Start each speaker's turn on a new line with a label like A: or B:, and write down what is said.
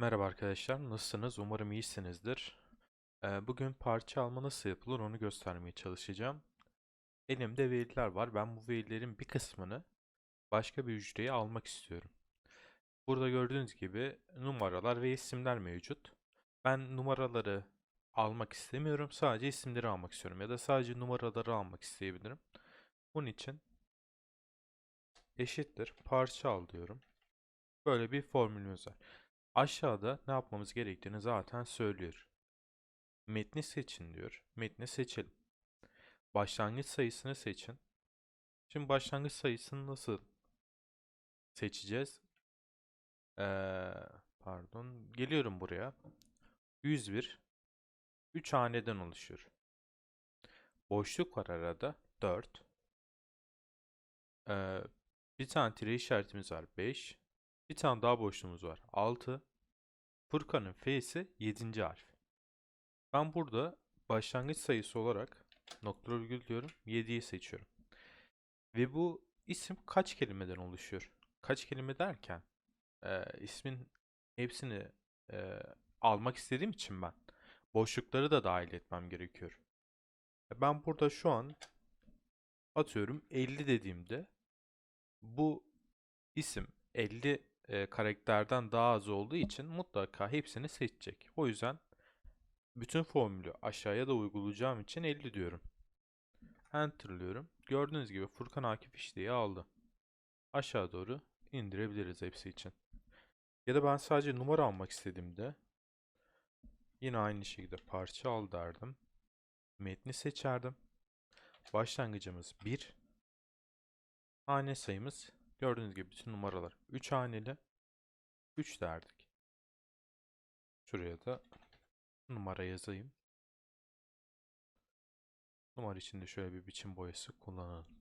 A: Merhaba arkadaşlar, nasılsınız? Umarım iyisinizdir. Ee, bugün parça alma nasıl yapılır onu göstermeye çalışacağım. Elimde veriler var. Ben bu verilerin bir kısmını başka bir hücreye almak istiyorum. Burada gördüğünüz gibi numaralar ve isimler mevcut. Ben numaraları almak istemiyorum. Sadece isimleri almak istiyorum. Ya da sadece numaraları almak isteyebilirim. Bunun için eşittir parça al diyorum. Böyle bir formülümüz var. Aşağıda ne yapmamız gerektiğini zaten söylüyor. Metni seçin diyor. Metni seçelim. Başlangıç sayısını seçin. Şimdi başlangıç sayısını nasıl seçeceğiz? Ee, pardon. Geliyorum buraya. 101. 3 haneden oluşuyor. Boşluk var arada. 4. Ee, bir tane tire işaretimiz var. 5. Bir tane daha boşluğumuz var. 6. Furkan'ın F'si 7. harf. Ben burada başlangıç sayısı olarak nokta virgül diyorum. 7'yi seçiyorum. Ve bu isim kaç kelimeden oluşuyor? Kaç kelime derken e, ismin hepsini e, almak istediğim için ben boşlukları da dahil etmem gerekiyor. E, Ben burada şu an atıyorum 50 dediğimde bu isim 50 e, karakterden daha az olduğu için mutlaka hepsini seçecek. O yüzden bütün formülü aşağıya da uygulayacağım için 50 diyorum. Enter'lıyorum. Gördüğünüz gibi Furkan Akif işleyi aldı. Aşağı doğru indirebiliriz hepsi için. Ya da ben sadece numara almak istediğimde yine aynı şekilde parça al derdim. Metni seçerdim. Başlangıcımız 1. Hane sayımız gördüğünüz gibi bütün numaralar 3 haneli. 3 derdik. Şuraya da numara yazayım. Numara içinde şöyle bir biçim boyası kullanalım.